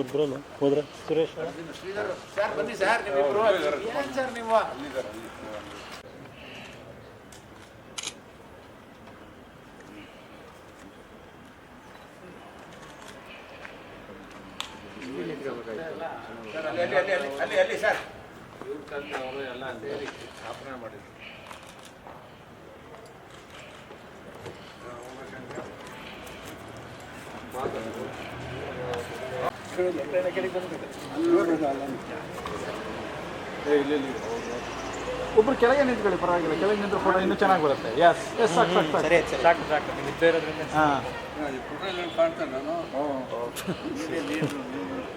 ಇಬ್ಬರಲ್ಲ ಹೋದ್ರೆ? ಸುರೇಶ್ ಸರ್ ಬನ್ನಿ ಸರ್ ನೀವು? ಅಲ್ಲಿ ಅಲ್ಲಿ ಅಲ್ಲಿ ಅಲ್ಲಿ ಅಲ್ಲಿ ಅಲ್ಲಿ ಸರ್. ಇವ್ರ ತಂದೆ ಅವರು ಎಲ್ಲ ಸೇರಿ ಸ್ಥಾಪನೆ ಮಾಡಿದ್ರು. ಒಬ್ರು ಕೆಳಗೆ ನಿಂತ್ಕೊಳ್ಳಿ ಪರವಾಗಿಲ್ಲ. ಕೆಳಗೆ ನಿಂತ್ರೆ ಫೋಟೋ ಇನ್ನೂ ಚೆನ್ನಾಗಿ ಬರುತ್ತೆ. ಎಸ್ ಎಸ್ ಸಾಕು ಸಾಕು ಸಾಕು. ಸರಿ ಸಾಕು ಸಾಕು. ನೀವು ಇದ್ದೇ ಇರೋದ್ರಿಂದ ಹಾಂ. ಫೋಟೋ ಕಾಣ್ತೇನೆ ಸರ್ ಅಲ್ಲಿ ಅಲ್ಲಿ ಅಲ್ಲಿ ಅಲ್ಲಿ ಅಲ್ಲಿ ಅಲ್ಲಿ ಸರ್ ಇವ್ರ ತಂದೆ ಅವರು ಎಲ್ಲ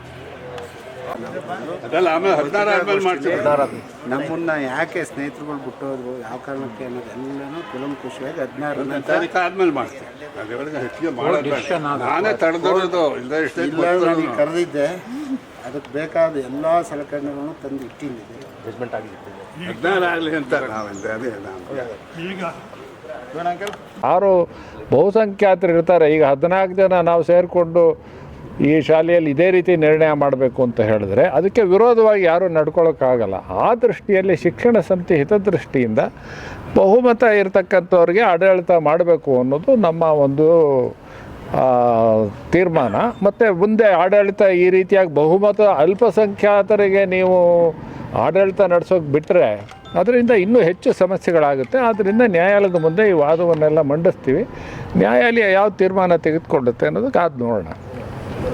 ಅದೆಲ್ಲ ಆಮೇಲೆ ಹದಿನಾರು ಆದ್ಮೇಲೆ ಮಾಡ್ತೀವಿ. ನಮ್ಮನ್ನ ಯಾಕೆ ಸ್ನೇಹಿತರುಗಳು ಬಿಟ್ಟೋದ್ರು ಯಾವ ಕಾರಣಕ್ಕೆ ಅನ್ನೋದೆಲ್ಲನೂ ಕುಲಂಕುಷಿಯಾಗಿ ಹದಿನಾರು ತಾರೀಕು ಆದ್ಮೇಲೆ ಮಾಡ್ತೀವಿ. ಅದರೊಳಗೆ ಹೆಚ್ಚಿಗೆ ಮಾಡೋದು. ನಾನೇ ತಡೆದಿರೋದು ಇಲ್ಲ ಇಷ್ಟೇ ಇಲ್ಲ ನನಗೆ ಕರೆದಿದ್ದೆ. ಅದಕ್ಕೆ ಬೇಕಾದ ಎಲ್ಲ ಸಲಕರಣೆಗಳನ್ನು ತಂದು ಇಟ್ಟಿದ್ದೆ ಹದಿನಾರು ಆಗಲಿ ಅಂತ ನಾವೆಲ್ಲ ಅದೇ ನಾವು ಆರು ಬಹುಸಂಖ್ಯಾತರು ಇರ್ತಾರೆ ಈಗ ಹದಿನಾಲ್ಕು ಜನ ನಾವು ಸೇರಿಕೊಂಡು ಈ ಶಾಲೆಯಲ್ಲಿ ಇದೇ ರೀತಿ ನಿರ್ಣಯ ಮಾಡಬೇಕು ಅಂತ ಹೇಳಿದ್ರೆ ಅದಕ್ಕೆ ವಿರೋಧವಾಗಿ ಯಾರೂ ನಡ್ಕೊಳ್ಳೋಕ್ಕಾಗಲ್ಲ. ಆ ದೃಷ್ಟಿಯಲ್ಲಿ ಶಿಕ್ಷಣ ಸಮಿತಿ ಹಿತದೃಷ್ಟಿಯಿಂದ ಬಹುಮತ ಇರತಕ್ಕಂಥವ್ರಿಗೆ ಆಡಳಿತ ಮಾಡಬೇಕು ಅನ್ನೋದು ನಮ್ಮ ಒಂದು ತೀರ್ಮಾನ. ಮತ್ತು ಮುಂದೆ ಆಡಳಿತ ಈ ರೀತಿಯಾಗಿ ಬಹುಮತ ಅಲ್ಪಸಂಖ್ಯಾತರಿಗೆ ನೀವು ಆಡಳಿತ ನಡೆಸೋಕೆ ಬಿಟ್ಟರೆ ಅದರಿಂದ ಇನ್ನೂ ಹೆಚ್ಚು ಸಮಸ್ಯೆಗಳಾಗುತ್ತೆ. ಆದ್ದರಿಂದ ನ್ಯಾಯಾಲಯದ ಮುಂದೆ ಈ ವಾದವನ್ನೆಲ್ಲ ಮಂಡಿಸ್ತೀವಿ. ನ್ಯಾಯಾಲಯ ಯಾವ ತೀರ್ಮಾನ ತೆಗೆದುಕೊಳ್ಳುತ್ತೆ ಅನ್ನೋದಕ್ಕೆ ಕಾದು ನೋಡೋಣ.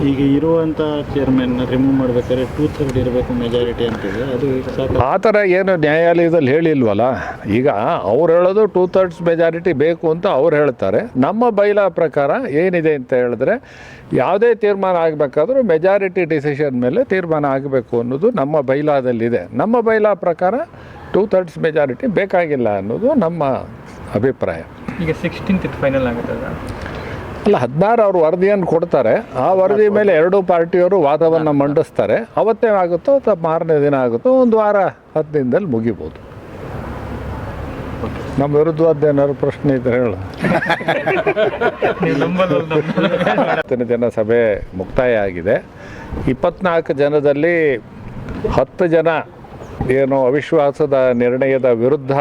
ಈಗ ಇರುವಂಥ ಚೇರ್ಮನ್ ರಿಮೂವ್ ಮಾಡ್ಬೇಕಾದ್ರೆ ಟೂ ಥರ್ಡ್ ಇರಬೇಕು ಮೆಜಾರಿಟಿ ಅಂತಿದೆ. ಅದು ಸಾಕು. ಆ ಥರ ಏನು ನ್ಯಾಯಾಲಯದಲ್ಲಿ ಹೇಳಿಲ್ವಲ್ಲ? ಈಗ ಅವ್ರು ಹೇಳೋದು ಟೂ ಥರ್ಡ್ಸ್ ಮೆಜಾರಿಟಿ ಬೇಕು ಅಂತ ಅವ್ರು ಹೇಳ್ತಾರೆ. ನಮ್ಮ ಬೈಲಾ ಪ್ರಕಾರ ಏನಿದೆ ಅಂತ ಹೇಳಿದ್ರೆ ಯಾವುದೇ ತೀರ್ಮಾನ ಆಗಬೇಕಾದ್ರೂ ಮೆಜಾರಿಟಿ ಡಿಸಿಷನ್ ಮೇಲೆ ತೀರ್ಮಾನ ಆಗಬೇಕು ಅನ್ನೋದು ನಮ್ಮ ಬೈಲಾದಲ್ಲಿದೆ. ನಮ್ಮ ಬೈಲಾ ಪ್ರಕಾರ ಟೂ ಥರ್ಡ್ಸ್ ಮೆಜಾರಿಟಿ ಬೇಕಾಗಿಲ್ಲ ಅನ್ನೋದು ನಮ್ಮ ಅಭಿಪ್ರಾಯ. ಈಗ ಸಿಕ್ಸ್ಟೀನ್ತ್ ಫೈನಲ್ ಆಗುತ್ತೆ ಅದು ಅಲ್ಲ ಹದಿನಾರು ಅವರು ವರದಿಯನ್ನು ಕೊಡ್ತಾರೆ. ಆ ವರದಿ ಮೇಲೆ ಎರಡೂ ಪಾರ್ಟಿಯವರು ವಾದವನ್ನು ಮಂಡಿಸ್ತಾರೆ. ಅವತ್ತೇ ಆಗುತ್ತೋ ಅಥವಾ ಮಾರನೇ ದಿನ ಆಗುತ್ತೋ ಒಂದು ವಾರ ಹತ್ತು ದಿನದಲ್ಲಿ ಮುಗಿಬೋದು. ನಮ್ಮ ವಿರುದ್ಧವಾದ ಏನಾದ್ರು ಪ್ರಶ್ನೆ ಇದ್ರೆ ಹೇಳು. ಹತ್ತನೇ ದಿನ ಸಭೆ ಮುಕ್ತಾಯ ಆಗಿದೆ. ಇಪ್ಪತ್ನಾಲ್ಕು ಜನದಲ್ಲಿ ಹತ್ತು ಜನ ಏನು ಅವಿಶ್ವಾಸದ ನಿರ್ಣಯದ ವಿರುದ್ಧ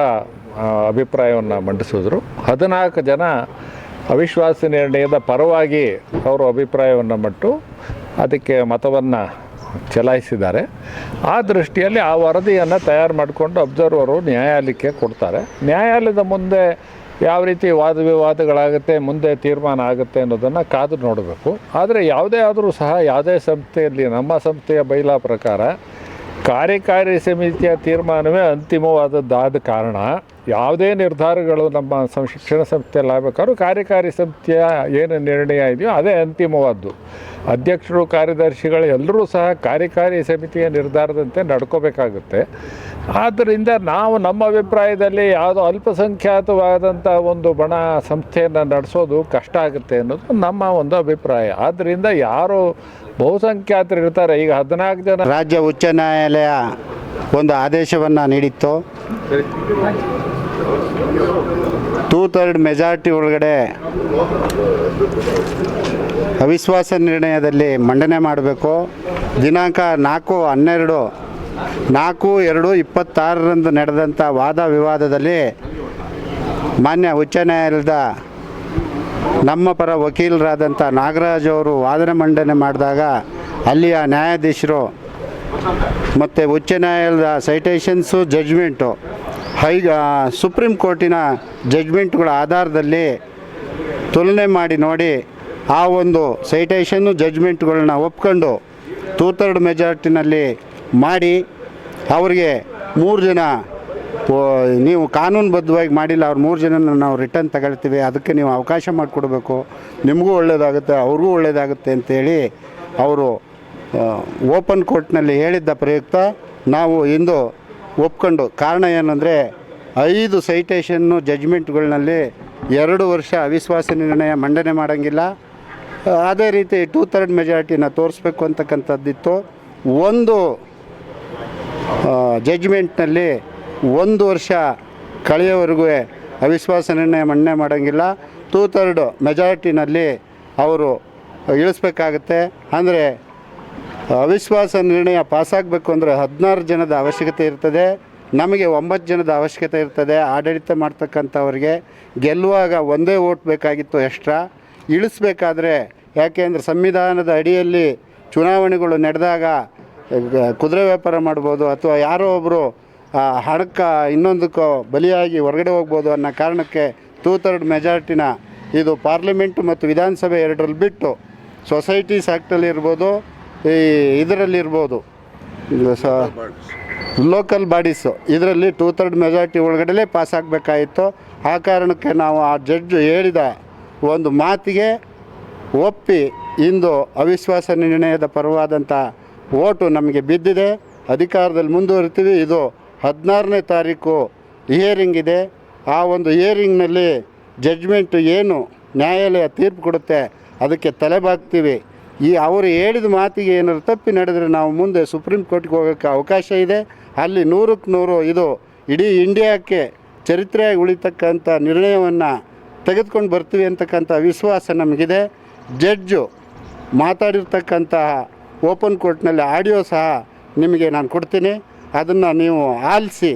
ಅಭಿಪ್ರಾಯವನ್ನು ಮಂಡಿಸಿದ್ರು. ಹದಿನಾಲ್ಕು ಜನ ಅವಿಶ್ವಾಸ ನಿರ್ಣಯದ ಪರವಾಗಿ ಅವರು ಅಭಿಪ್ರಾಯವನ್ನು ಮಟ್ಟು ಅದಕ್ಕೆ ಮತವನ್ನು ಚಲಾಯಿಸಿದ್ದಾರೆ. ಆ ದೃಷ್ಟಿಯಲ್ಲಿ ಆ ವರದಿಯನ್ನು ತಯಾರು ಮಾಡಿಕೊಂಡು ಅಬ್ಸರ್ವರು ನ್ಯಾಯಾಲಯಕ್ಕೆ ಕೊಡ್ತಾರೆ. ನ್ಯಾಯಾಲಯದ ಮುಂದೆ ಯಾವ ರೀತಿ ವಾದ ವಿವಾದಗಳಾಗುತ್ತೆ, ಮುಂದೆ ತೀರ್ಮಾನ ಆಗುತ್ತೆ ಅನ್ನೋದನ್ನು ಕಾದು ನೋಡಬೇಕು. ಆದರೆ ಯಾವುದೇ ಆದರೂ ಸಹ ಯಾವುದೇ ಸಂಸ್ಥೆಯಲ್ಲಿ, ನಮ್ಮ ಸಂಸ್ಥೆಯ ಬೈಲಾ ಪ್ರಕಾರ ಕಾರ್ಯಕಾರಿ ಸಮಿತಿಯ ತೀರ್ಮಾನವೇ ಅಂತಿಮವಾದದ್ದಾದ ಕಾರಣ. ಯಾವುದೇ ನಿರ್ಧಾರಗಳು ನಮ್ಮ ಶಿಕ್ಷಣ ಸಂಸ್ಥೆಯಲ್ಲಿ ಆಗಬೇಕಾದ್ರೂ ಕಾರ್ಯಕಾರಿ ಸಮಿತಿಯ ಏನು ನಿರ್ಣಯ ಇದೆಯೋ ಅದೇ ಅಂತಿಮವಾದ್ದು. ಅಧ್ಯಕ್ಷರು, ಕಾರ್ಯದರ್ಶಿಗಳು ಎಲ್ಲರೂ ಸಹ ಕಾರ್ಯಕಾರಿ ಸಮಿತಿಯ ನಿರ್ಧಾರದಂತೆ ನಡ್ಕೋಬೇಕಾಗುತ್ತೆ. ಆದ್ದರಿಂದ ನಾವು ನಮ್ಮ ಅಭಿಪ್ರಾಯದಲ್ಲಿ ಯಾವುದೋ ಅಲ್ಪಸಂಖ್ಯಾತವಾದಂಥ ಒಂದು ಬಣ ಸಂಸ್ಥೆಯನ್ನು ನಡೆಸೋದು ಕಷ್ಟ ಆಗುತ್ತೆ ಅನ್ನೋದು ನಮ್ಮ ಒಂದು ಅಭಿಪ್ರಾಯ. ಆದ್ದರಿಂದ ಯಾರು ಬಹುಸಂಖ್ಯಾತರು ಇರ್ತಾರೆ ಈಗ ಹದಿನಾಲ್ಕು ಜನ ರಾಜ್ಯ ಉಚ್ಚ ನ್ಯಾಯಾಲಯ ಒಂದು ಆದೇಶವನ್ನು ನೀಡಿತ್ತು. ಟೂ ಥರ್ಡ್ ಮೆಜಾರಿಟಿ ಒಳಗಡೆ ಅವಿಶ್ವಾಸ ನಿರ್ಣಯದಲ್ಲಿ ಮಂಡನೆ ಮಾಡಬೇಕು. ದಿನಾಂಕ ನಾಲ್ಕು ಹನ್ನೆರಡು, ನಾಲ್ಕು ಎರಡು ಇಪ್ಪತ್ತಾರರಂದು ನಡೆದಂಥ ವಾದ ವಿವಾದದಲ್ಲಿ ಮಾನ್ಯ ಉಚ್ಚ ನ್ಯಾಯಾಲಯದ ನಮ್ಮ ಪರ ವಕೀಲರಾದಂಥ ನಾಗರಾಜ್ ಅವರು ವಾದನೆ ಮಂಡನೆ ಮಾಡಿದಾಗ ಅಲ್ಲಿಯ ನ್ಯಾಯಾಧೀಶರು ಮತ್ತು ಉಚ್ಚ ನ್ಯಾಯಾಲಯದ ಸೈಟೇಷನ್ಸು ಜಡ್ಜ್ಮೆಂಟು ಹೈ ಸುಪ್ರೀಂ ಕೋರ್ಟಿನ ಜಜ್ಮೆಂಟ್ಗಳ ಆಧಾರದಲ್ಲಿ ತುಲನೆ ಮಾಡಿ ನೋಡಿ ಆ ಒಂದು ಸೈಟೇಷನ್ನು ಜಜ್ಮೆಂಟ್ಗಳನ್ನ ಒಪ್ಕೊಂಡು ಟೂ ಥರ್ಡ್ ಮೆಜಾರಿಟಿನಲ್ಲಿ ಮಾಡಿ ಅವರಿಗೆ ಮೂರು ಜನ ನೀವು ಕಾನೂನುಬದ್ಧವಾಗಿ ಮಾಡಿಲ್ಲ, ಅವ್ರು ಮೂರು ಜನನ ನಾವು ರಿಟರ್ನ್ ತಗೊಳ್ತೀವಿ, ಅದಕ್ಕೆ ನೀವು ಅವಕಾಶ ಮಾಡಿಕೊಡ್ಬೇಕು, ನಿಮಗೂ ಒಳ್ಳೆಯದಾಗುತ್ತೆ ಅವ್ರಿಗೂ ಒಳ್ಳೆಯದಾಗುತ್ತೆ ಅಂತೇಳಿ ಅವರು ಓಪನ್ ಕೋರ್ಟ್ನಲ್ಲಿ ಹೇಳಿದ್ದ ಪ್ರಯುಕ್ತ ನಾವು ಇಂದು ಒಪ್ಕೊಂಡು ಕಾರಣ ಏನಂದರೆ ಐದು ಸೈಟೇಷನ್ನು ಜಜ್ಮೆಂಟ್ಗಳಲ್ಲಿ ಎರಡು ವರ್ಷ ಅವಿಶ್ವಾಸ ನಿರ್ಣಯ ಮಂಡನೆ ಮಾಡೋಂಗಿಲ್ಲ. ಅದೇ ರೀತಿ ಟೂ ಥರ್ಡ್ ಮೆಜಾರಿಟಿನ ತೋರಿಸ್ಬೇಕು ಅಂತಕ್ಕಂಥದ್ದಿತ್ತು. ಒಂದು ಜಜ್ಮೆಂಟ್ನಲ್ಲಿ ಒಂದು ವರ್ಷ ಕಳೆಯೋವರೆಗೂ ಅವಿಶ್ವಾಸ ನಿರ್ಣಯ ಮಂಡನೆ ಮಾಡೋಂಗಿಲ್ಲ. ಟೂ ಥರ್ಡ್ ಮೆಜಾರಿಟಿನಲ್ಲಿ ಅವರು ಇಳಿಸ್ಬೇಕಾಗತ್ತೆ. ಅಂದರೆ ಅವಿಶ್ವಾಸ ನಿರ್ಣಯ ಪಾಸಾಗಬೇಕು ಅಂದರೆ ಹದಿನಾರು ಜನದ ಅವಶ್ಯಕತೆ ಇರ್ತದೆ. ನಮಗೆ ಒಂಬತ್ತು ಜನದ ಅವಶ್ಯಕತೆ ಇರ್ತದೆ. ಆಡಳಿತ ಮಾಡ್ತಕ್ಕಂಥವ್ರಿಗೆ ಗೆಲ್ಲುವಾಗ ಒಂದೇ ಓಟ್ ಬೇಕಾಗಿತ್ತು ಎಕ್ಸ್ಟ್ರಾ. ಇಳಿಸ್ಬೇಕಾದ್ರೆ ಯಾಕೆ ಅಂದರೆ ಸಂವಿಧಾನದ ಅಡಿಯಲ್ಲಿ ಚುನಾವಣೆಗಳು ನಡೆದಾಗ ಕುದುರೆ ವ್ಯಾಪಾರ ಮಾಡ್ಬೋದು ಅಥವಾ ಯಾರೋ ಒಬ್ಬರು ಹಣಕ್ಕೆ ಇನ್ನೊಂದಕ್ಕೋ ಬಲಿಯಾಗಿ ಹೊರಗಡೆ ಹೋಗ್ಬೋದು ಅನ್ನೋ ಕಾರಣಕ್ಕೆ ಟೂ ಥರ್ಡ್ ಮೆಜಾರಿಟಿನ ಇದು ಪಾರ್ಲಿಮೆಂಟ್ ಮತ್ತು ವಿಧಾನಸಭೆ ಎರಡರಲ್ಲಿ ಬಿಟ್ಟು ಸೊಸೈಟೀಸ್ ಆ್ಯಕ್ಟಲ್ಲಿ ಇರ್ಬೋದು. ಈ ಇದರಲ್ಲಿರ್ಬೋದು ಲೋಕಲ್ ಬಾಡೀಸು ಇದರಲ್ಲಿ ಟೂ ಥರ್ಡ್ ಮೆಜಾರಿಟಿ ಒಳಗಡೆಲೇ ಪಾಸ್ ಆಗಬೇಕಾಯಿತು ಆ ಕಾರಣಕ್ಕೆ ನಾವು ಆ ಜಡ್ಜ್ ಹೇಳಿದ ಒಂದು ಮಾತಿಗೆ ಒಪ್ಪಿ ಇಂದು ಅವಿಶ್ವಾಸ ನಿರ್ಣಯದ ಪರವಾದಂಥ ಓಟು ನಮಗೆ ಬಿದ್ದಿದೆ. ಅಧಿಕಾರದಲ್ಲಿ ಮುಂದುವರಿತೀವಿ. ಇದು ಹದಿನಾರನೇ ತಾರೀಕು ಹಿಯರಿಂಗ್ ಇದೆ. ಆ ಒಂದು ಹಿಯರಿಂಗ್ನಲ್ಲಿ ಜಡ್ಜ್ಮೆಂಟು ಏನು ನ್ಯಾಯಾಲಯ ತೀರ್ಪು ಕೊಡುತ್ತೆ ಅದಕ್ಕೆ ತಲೆಬಾಗ್ತೀವಿ. ಈ ಅವರು ಹೇಳಿದ ಮಾತಿಗೆ ಏನಾದ್ರು ತಪ್ಪಿ ನಡೆದರೆ ನಾವು ಮುಂದೆ ಸುಪ್ರೀಂ ಕೋರ್ಟ್ಗೆ ಹೋಗೋಕ್ಕೆ ಅವಕಾಶ ಇದೆ. ಅಲ್ಲಿ ನೂರಕ್ಕೆ ನೂರು ಇದು ಇಡೀ ಇಂಡಿಯಾಕ್ಕೆ ಚರಿತ್ರೆಯಾಗಿ ಉಳಿತಕ್ಕಂಥ ನಿರ್ಣಯವನ್ನು ತೆಗೆದುಕೊಂಡು ಬರ್ತೀವಿ ಅಂತಕ್ಕಂಥ ವಿಶ್ವಾಸ ನಮಗಿದೆ. ಜಡ್ಜು ಮಾತಾಡಿರ್ತಕ್ಕಂತಹ ಓಪನ್ ಕೋರ್ಟ್ನಲ್ಲಿ ಆಡಿಯೋ ಸಹ ನಿಮಗೆ ನಾನು ಕೊಡ್ತೀನಿ. ಅದನ್ನು ನೀವು ಆಲಿಸಿ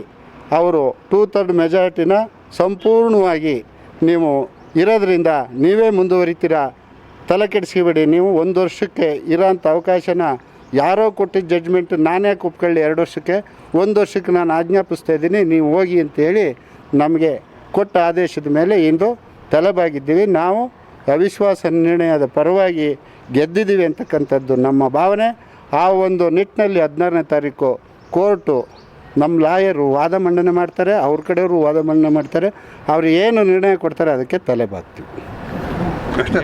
ಅವರು ಟೂ ಥರ್ಡ್ ಮೆಜಾರಿಟಿನ ಸಂಪೂರ್ಣವಾಗಿ ನೀವು ಇರೋದ್ರಿಂದ ನೀವೇ ಮುಂದುವರಿತೀರಾ? ತಲೆ ಕೆಡಿಸ್ಕೊಬೇಡಿ, ನೀವು ಒಂದು ವರ್ಷಕ್ಕೆ ಇರೋಂಥ ಅವಕಾಶನ ಯಾರೋ ಕೊಟ್ಟಿದ್ದ ಜಡ್ಜ್ಮೆಂಟ್ ನಾನೇ ಕುಪ್ಕೊಳ್ಳಿ ಎರಡು ವರ್ಷಕ್ಕೆ, ಒಂದು ವರ್ಷಕ್ಕೆ ನಾನು ಆಜ್ಞಾಪಿಸ್ತಾ ಇದ್ದೀನಿ, ನೀವು ಹೋಗಿ ಅಂತೇಳಿ ನಮಗೆ ಕೊಟ್ಟ ಆದೇಶದ ಮೇಲೆ ಇಂದು ತಲೆಬಾಗಿದ್ದೀವಿ. ನಾವು ಅವಿಶ್ವಾಸ ನಿರ್ಣಯದ ಪರವಾಗಿ ಗೆದ್ದಿದ್ದೀವಿ ಅಂತಕ್ಕಂಥದ್ದು ನಮ್ಮ ಭಾವನೆ. ಆ ಒಂದು ನಿಟ್ಟಿನಲ್ಲಿ ಹದಿನಾರನೇ ತಾರೀಕು ಕೋರ್ಟು ನಮ್ಮ ಲಾಯರು ವಾದ ಮಂಡನೆ ಮಾಡ್ತಾರೆ, ಅವ್ರ ಕಡೆಯವರು ವಾದ ಮಂಡನೆ ಮಾಡ್ತಾರೆ, ಅವ್ರು ಏನು ನಿರ್ಣಯ ಕೊಡ್ತಾರೆ ಅದಕ್ಕೆ ತಲೆ ಅಷ್ಟೇ.